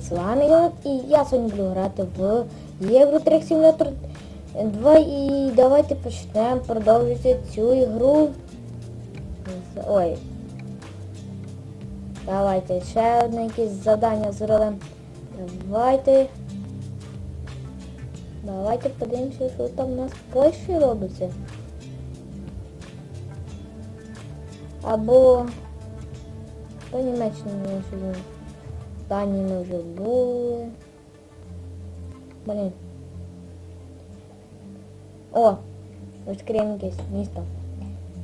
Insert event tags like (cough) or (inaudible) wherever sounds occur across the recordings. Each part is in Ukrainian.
з вами Йонат і я сьогодні буду грати в Євротрек Симулятор 2 і давайте почнемо продовжити цю ігру. Ой. Давайте ще одне якесь завдання зробимо. Давайте. Давайте подивимося, що там у нас в Польщі робиться. Або по Німеччині Данії ми вже були. Блін. О! Відкриємо якесь місто.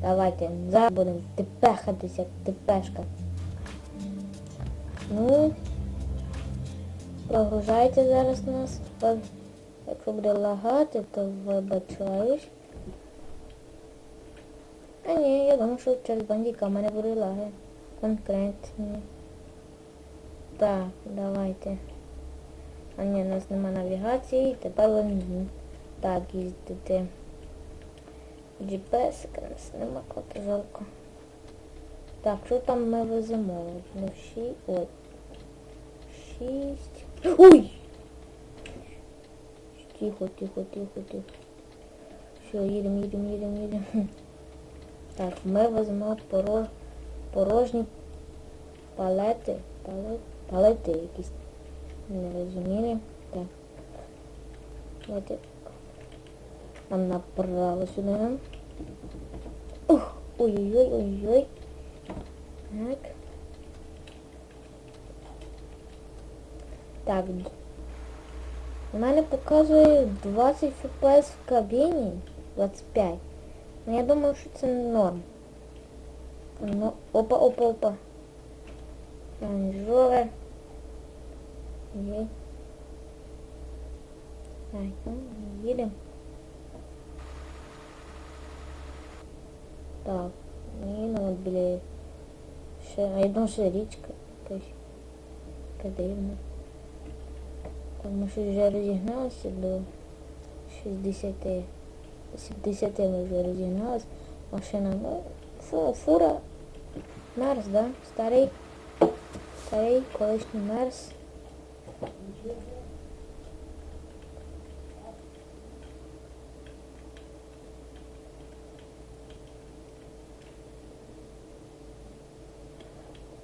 Давайте, зараз будемо тепехатися, як. Ну, прогружайте зараз нас. Якщо буде лагати, то вибачаюсь. А ні, я думаю, що через бандіка мене буде лаги. Конкретні. Так, давайте. А ні, у нас нема навігації, тепер будемо так їздити. GPS, нас нема кота жалко. Так, що там ми веземо? Ну, ші... Ой. Шість. Ой! Тихо, тихо, тихо, тихо. Все, їдемо, їдемо, їдемо, їдемо. Так, ми поро... порожні палети. Палет... Палети якісь. Не розуміли. Так. Давайте. Нам направо сюди нам. Ух! Ой-ой-ой, ой-ой. Так. Так. У мене показує 20 FPS в кабіні. 25. Ну я думаю, що це норм. Ну, опа, Опа, опа. Ранжове. Є. Так, ну, їдемо. Так, і ну от біля ще, а я думаю, що річка якась. Яка дивна. Так, ми щось вже розігналися до 60. 70 ми вже розігналися. Машина, ну, фу, фура. Мерс, да? Старий. Старий колишній мерс.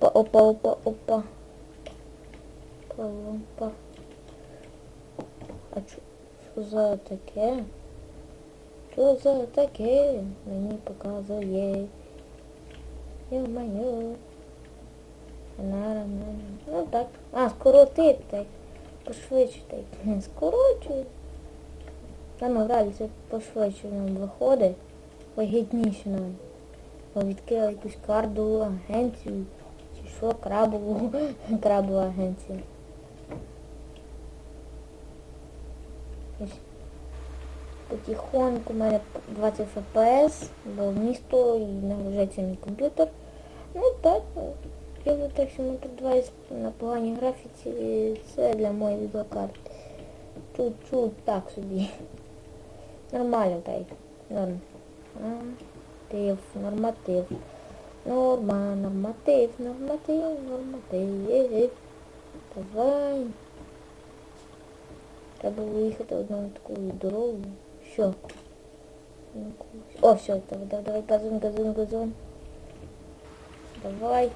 Опа, опа, опа, опа. Опа, опа. А що, що за таке? Що за таке? Мені показує. Йо-моє. Нара, Ну так. А, скоротити. Пошвидшити. Скорочую. Там гралі це пошвидше нам виходить. Вигідніше нам. Бо відкрили якусь кардову агенцію. Чи що, крабову, (laughs) крабову агенцію. Потихоньку у мене 20 FPS, бо місто і нагружається мій комп'ютер. Ну так, я би так Simulator 2 із- на поганій графіці, це для моєї відеокарти. Чуть-чуть так собі. Нормально так. Норм. Норматив, норматив. Норма, норматив, норматив, норматив. Давай. Треба виїхати одною такою дорогою. Що? О, все, давай, давай, газон, газон, газон. Давай.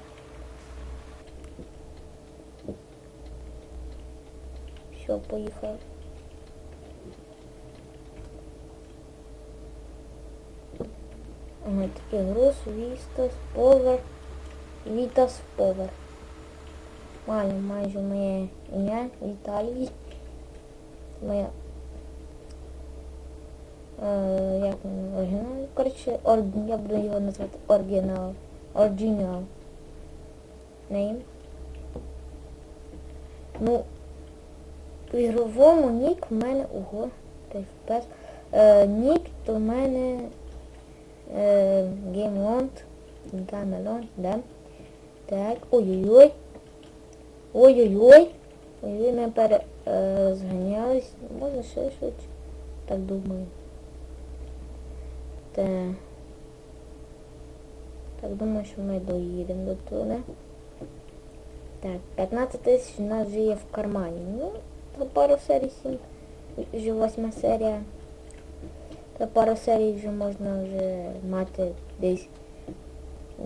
Все, поїхав. Ага, такий груз, Вістас, Повер, Вітас, Повер. Маю майже моє ім'я Віталій. Моя Е, як він оригінал? Коротше, ор... я буду його назвати оригінал. Оригінал. Name. Ну, в ігровому нік в мене ого, та впес. Е, нік то в мене е, GameLond. GameLond, да. Так, ой-ой-ой. Ой-ой-ой. Ой-ой, ми пере е. Може ще швидше. Так думаю. Так. Так, думаю, що ми доїдемо до туди. Так, 15 тисяч у нас вже є в кармані. Ну, за пару серій сім. Вже восьма серія. За пару серій вже можна вже мати десь.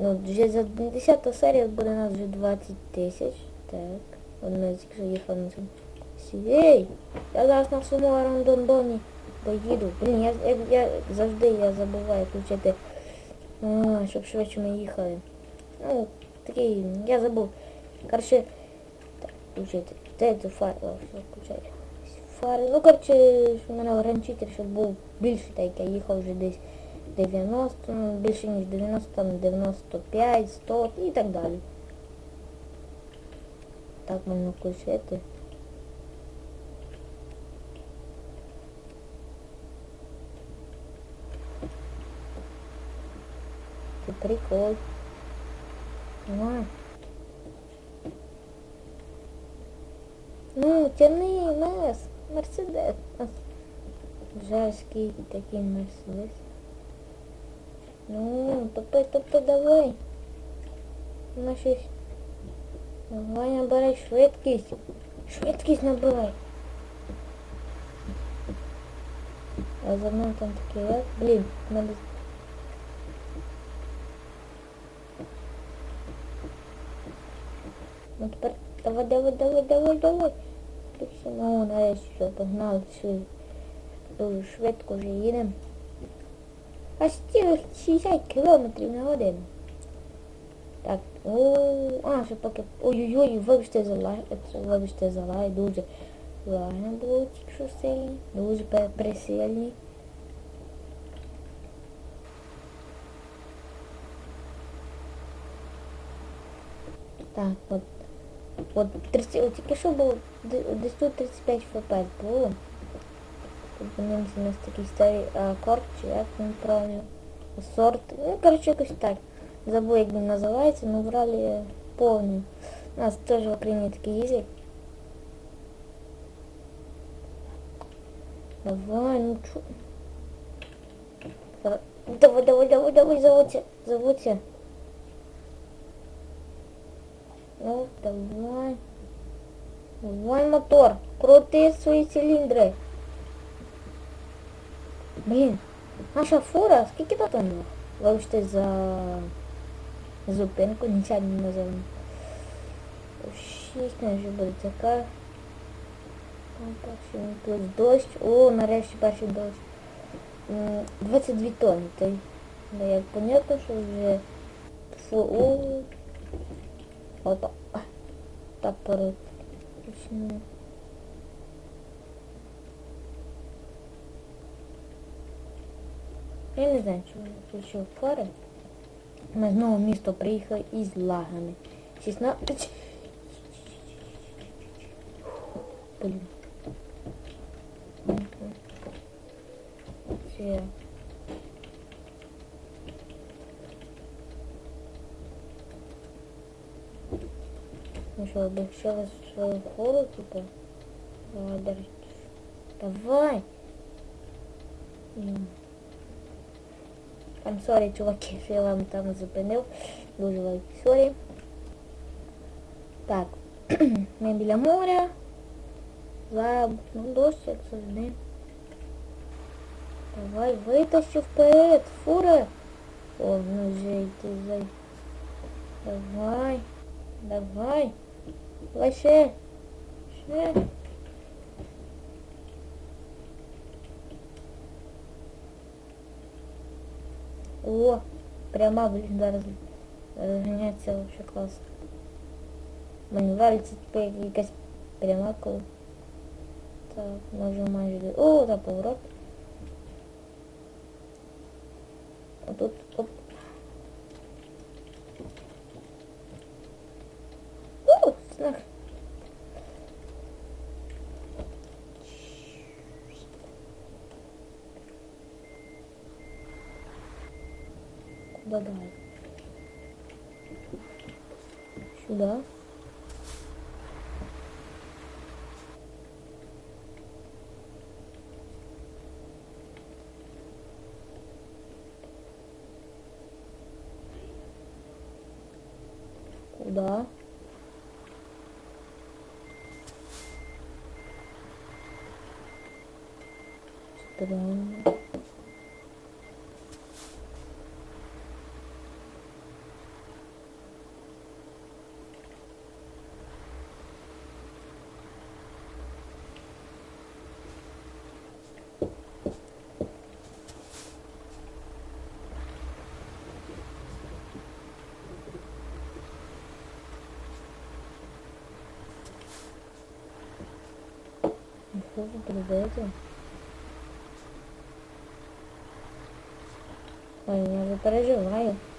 Ну, вже за 10 серія буде у нас вже 20 тисяч. Так. От ми якщо їхав на цьому. Ей! Я зараз на своєму рандондоні поїду. Блін, я, я, я завжди я забуваю включити, а, щоб швидше ми їхали. Ну, такий, я забув. Короче, так, включити. Де це фари? О, все, включаю. Ну, щоб у мене ограничитель, щоб був більший, так як я їхав вже десь 90, ну, більше ніж 90, там 95, 100 і так далі. Так можна включити. Це прикол. На. Ну, тяни нас, Мерседес. Жарський такий Мерседес. Ну, топи, топи, давай. Ну, щось. Давай набирай швидкість. Швидкість набирай. А за мною там такий як. Блін, надо... Ну тепер давай, давай, давай, давай, давай. Ну, нарешті все, погнали, все. Дуже швидко вже їдемо. Аж цілих 60 кілометрів на годину. Так, о, а, ще поки. Ой-ой-ой, вибачте за лай, вибачте за лай, дуже лаги було тільки що сильні, дуже присильні. Так, от, от, 30, от тільки що було, де- десь тут 35 фпс було. Подивимося, у нас такий старий акорд, чи як він правильно, сорт, ну, коротше, якось так. Забув, як він називається, але в ралі повний. У нас теж в Україні такий їздять. Давай, ну? Давай, давай, давай, давай, давай, заводься, заводься. Ну, давай. Давай мотор, крути свої циліндри. Блін, наша фура, скільки там? Вибачте за зупинку, нічого не назовемо. Шість вже буде така. Там перший плюс дощ. О, нарешті перший дощ. М, 22 тонни. То й, ну, як понятно, що вже фу, опа. Так пород. Я не знаю, чому включив фари. Ми знову в місто приїхали із лагами. 16. Блін. Мгм. Це. Ну що, обещала свою хору, типа? Давай, держи. Давай! М. I'm sorry, чуваки, що я вам там зупинив. Дуже великі сорі. Так, ми біля моря. Зараз ну, дощ, як завжди. Давай, витащи вперед, фура. О, ну вже йти за... Давай, давай. Давай ще. Ще. О, прямо, блін, зараз розганяється вообще класно. Мені валиться типу як якась пряма коли. Так, може майже... до- О, за поворот. А тут, оп. Бабай. Сюда. Куда? Странно. tudo primeiro. Eu vou de lá,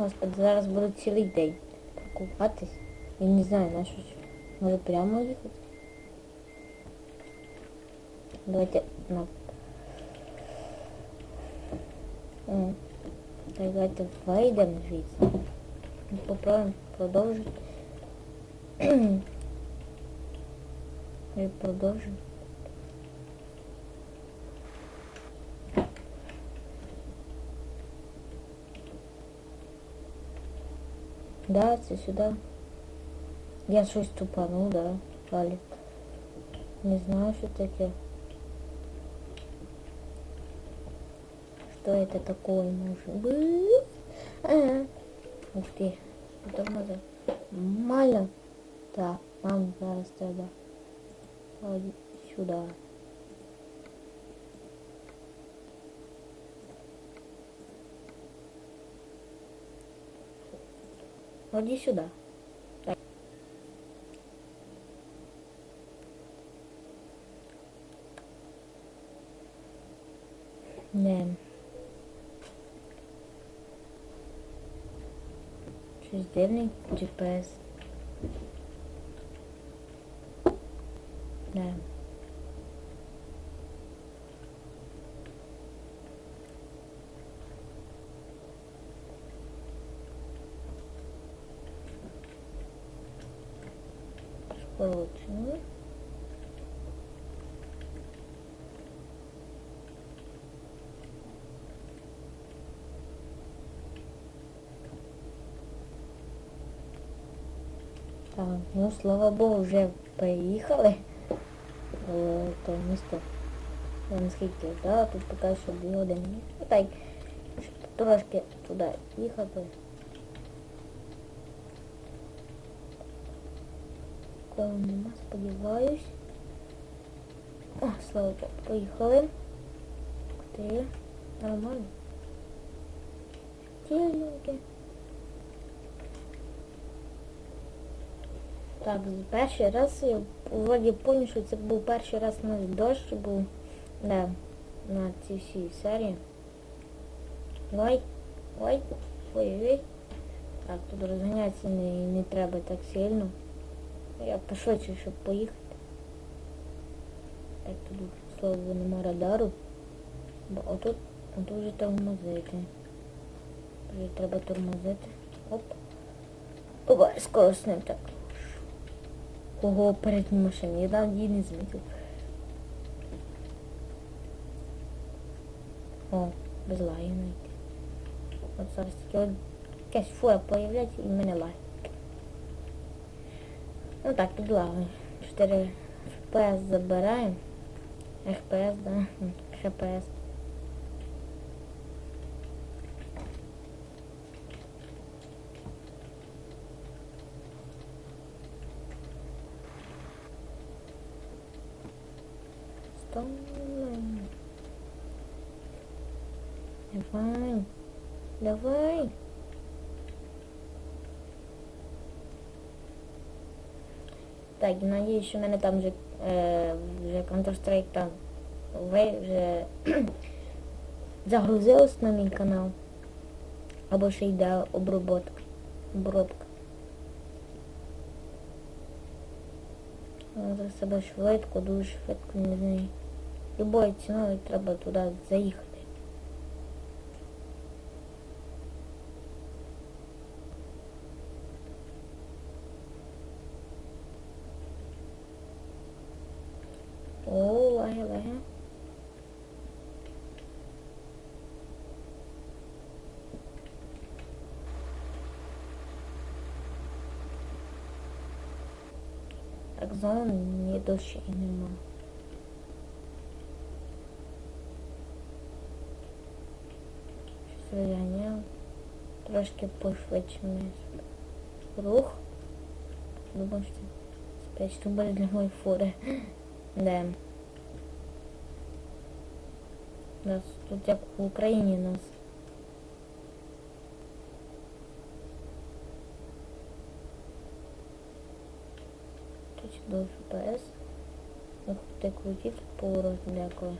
Господи, зараз буду цілий день паркуватись. Я не знаю, на що. ж. Може прямо їхати? Давайте на. М. Так, Давайте вийдемо звідси. І Попробуємо продовжити. (clears throat) І продовжимо. Да, це сюди. Я щось тупанув, да, Алі. Не знаю, що таке. Что это такое может быть? А, ух ты. Тормози. Маля. Так, нам зараз треба. Ось сюди. Ходи сюда. Так. Не. Щось дивний GPS. Не. Скорочено. Так, слава Богу, вже приїхали. Е, То місто. Наскільки, да, тут поки що дві години. Ну так, трошки туди їхати. Кого нема, сподіваюсь. О, слава Богу, поїхали. Ти, нормально. Тільки. Так, перший раз я вроді пам'ятаю, що це був перший раз у нас дощ був да, на цій всій серії. Ой, ой, ой, ой. Так, тут розганятися не, не треба так сильно. Я пошвидше, щоб поїхати. Так, тут слово нема радару. Бо отут, отут вже тормозити. Вже треба тормозити. Оп. Опа, скоростним так. Ого, передній машині. Я її не змітив. О, без лаю знайти. От зараз таке от якась фура появляється і мене лає. Ну так, під лавою. 4 FPS забираємо. FPS, да. FPS. Стой. Давай. Давай. Так, і надіюсь, що в мене там вже, е, вже Counter-Strike там вже загрузилось на мій канал. Або ще йде оброботка. Обробка. Треба себе швидко, дуже швидко не знаю. Любою ціною треба туди заїхати. О, лаги, лаги. Так, зон ні дощі і нема. Щось. Трошки пошвидше. Рух. Думаю, що що буде для моєї фури. Де? Нас тут як в Україні нас. Тут до ФПС. Ух ти крутить поворот дякую.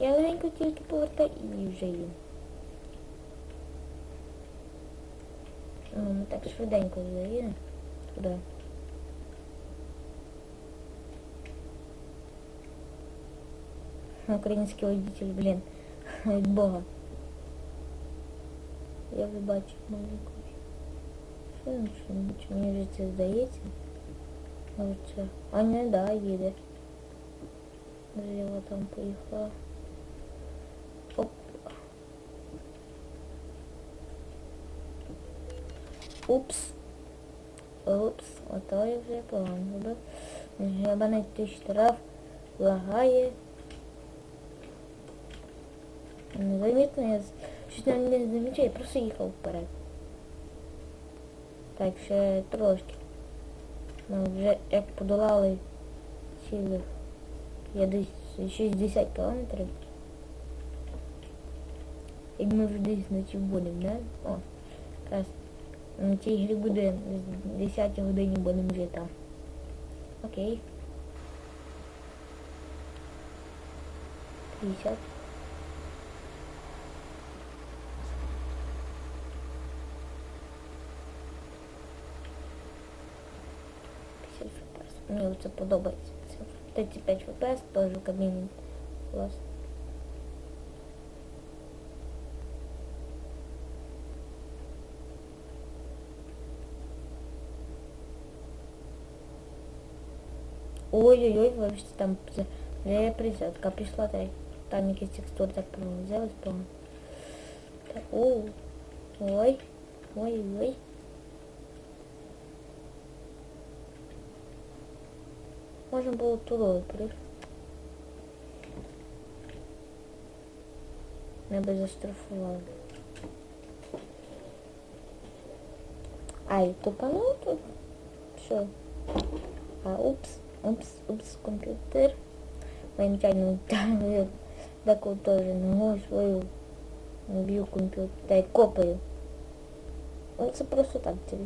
я легенько тільки повертаю і вже їм. Ну, ми так швиденько заїдемо туди. Український водитель, блін, від Бога. Я вже бачу маленьку. Що він, що він, чи мені вже це здається? Може це. А не, да, їде. Зріла там поїхала. Упс. Упс. Ото я вже погано зробив. Гребаний той штраф лагає. Незамітно я щось не замічаю, просто їхав вперед. Так, ще трошки. Ми вже як подолали цілих я десь 60 кілометрів. Як ми вже десь ночі будемо, да? О, якраз на цій грі буде з 10 годині будемо там. Окей. 50. FPS. Мені це подобається. 35 FPS, теж в кабіні. Клас. Ой-ой-ой, вибачте, там це- вже присядка пішла, так, там якісь текстури так взялись, по-моєму. Так, о, ой, ой-ой. Можна було туди прийти. Не би заштрафували. Ай, тупанув тут. Що? А, упс, Упс, упс, комп'ютер. Моим нечаянно деколи теж ногою свою б'ю комп'ютер, та й копаю. Ну, це просто так тобі.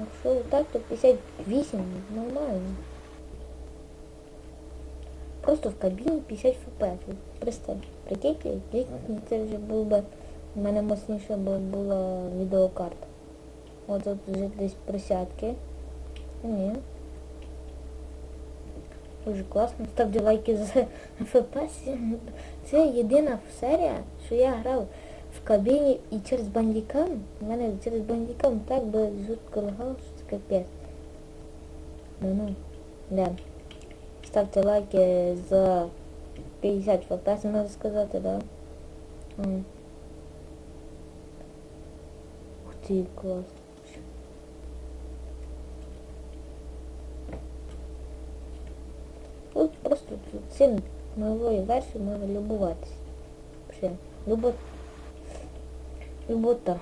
Якщо так, то 58 нормально. Просто в кабіні 50 фпс. Представь, прикиньте, це вже було б, у мене мощніше була відеокарта. От тут вже десь присядки. Ні. Дуже класно. Ставте лайки за FPS. Це єдина серія, що я грав в кабіні і через бандікам. У мене через бандікам так би жутко лагало, що це капець. Ну ну. Да. Ставте лайки за 50 FPS, можна сказати, да? Ух ти, клас. Тут просто тут цим новою версією можна любуватися. Любо... Любота.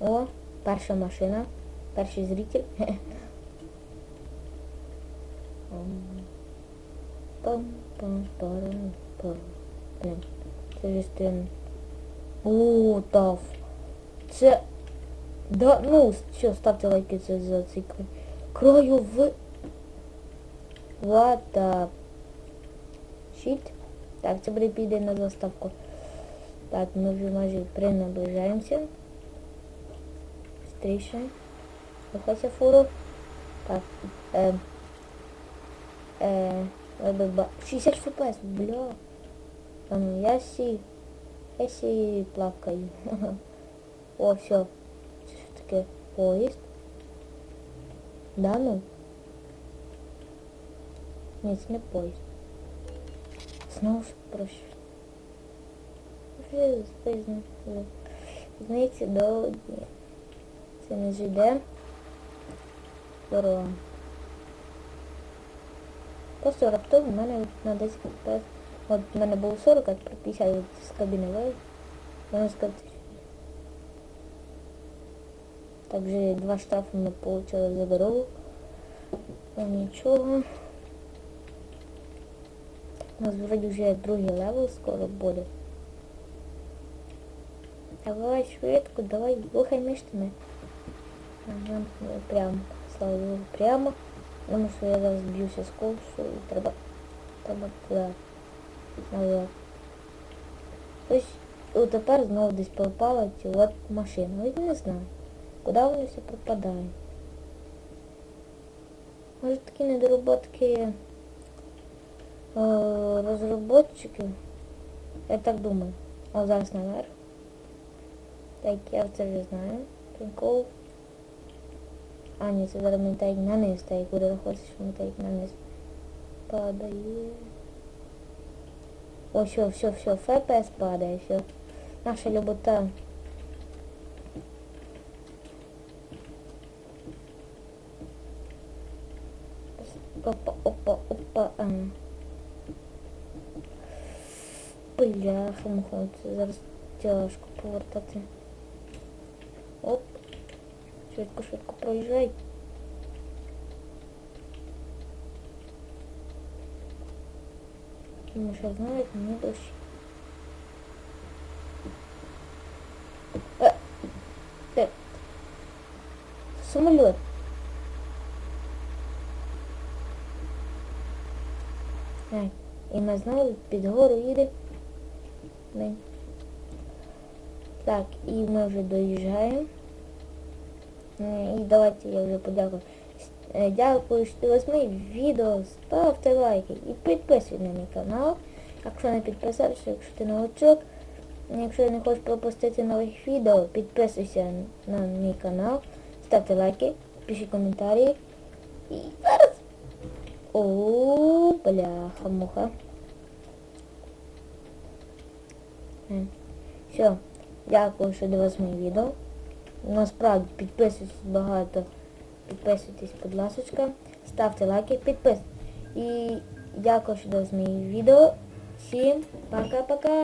О, перша машина. Перший зритель. пам пам парам пам Блін, це ж стин. О, тав. Це Да, ну, все, ставте лайки за, цей. Краю в... What. Shit. Так, це буде піде на заставку. Так, ми майже принаближаємося. Стріше. Виходься фуру. Так. Е, е, ЛББ. 60 фпс, бля. А ну, я сі. Я сі плакаю. (laughs) О, все. Це що таке? Поїзд? Да ну? Ні, це не поїзд. Знову ж проще. Вже спизно. Знаєте, до... Ні. Це не ЖД. Здорово. Просто раптом в мене на 10 FPS. От в мене було 40, а тепер 50 от з кабіни вийде. Можна сказати. Так вже два штрафи ми отримали за дорогу. Ну нічого. У нас вроді вже другий левел скоро буде. Давай швидко, давай, рухай міштами. Ага, прямо, слава Богу, прямо. Тому що я зараз б'юся з ковшу і треба, треба туди. Назад. Ось от тепер знову десь пропала ці от машина. Ось не знаю. Куди вони все пропадають? Може такі недороботки е, розроботчиків? Я так думаю. А зараз наверх. Так, я це вже знаю. Прикол. А, ні, це зараз ми так на низ, так буде виходити, що ми так на низ падає. О, все, все, все, ФПС падає, все. Наша любота. Опа, опа, опа, а. Бляха, муха, зараз тяжко повертати. Оп. Швидко, швидко проїжджай. Тому що знають, мені дощ. Е, е. Самоліт. Ай, і ми знову під гору їде. Ми. Так, і ми вже доїжджаємо. Е, І давайте я вже подякую. Е, Дякую, що дивились мої відео. Ставте лайки і підписуйтесь на мій канал. Якщо не підписався, якщо ти новачок. Якщо не хочеш пропустити нових відео, підписуйся на мій канал. Ставте лайки, пишіть коментарі. І зараз. О, бляха-муха. Е, Все. Дякую, що дивились мої відео. Насправді підписуйтесь багато. Підписуйтесь, будь ласка. Ставте лайки, підписуйтесь. І дякую, що дивились мої відео. Всім пока-пока.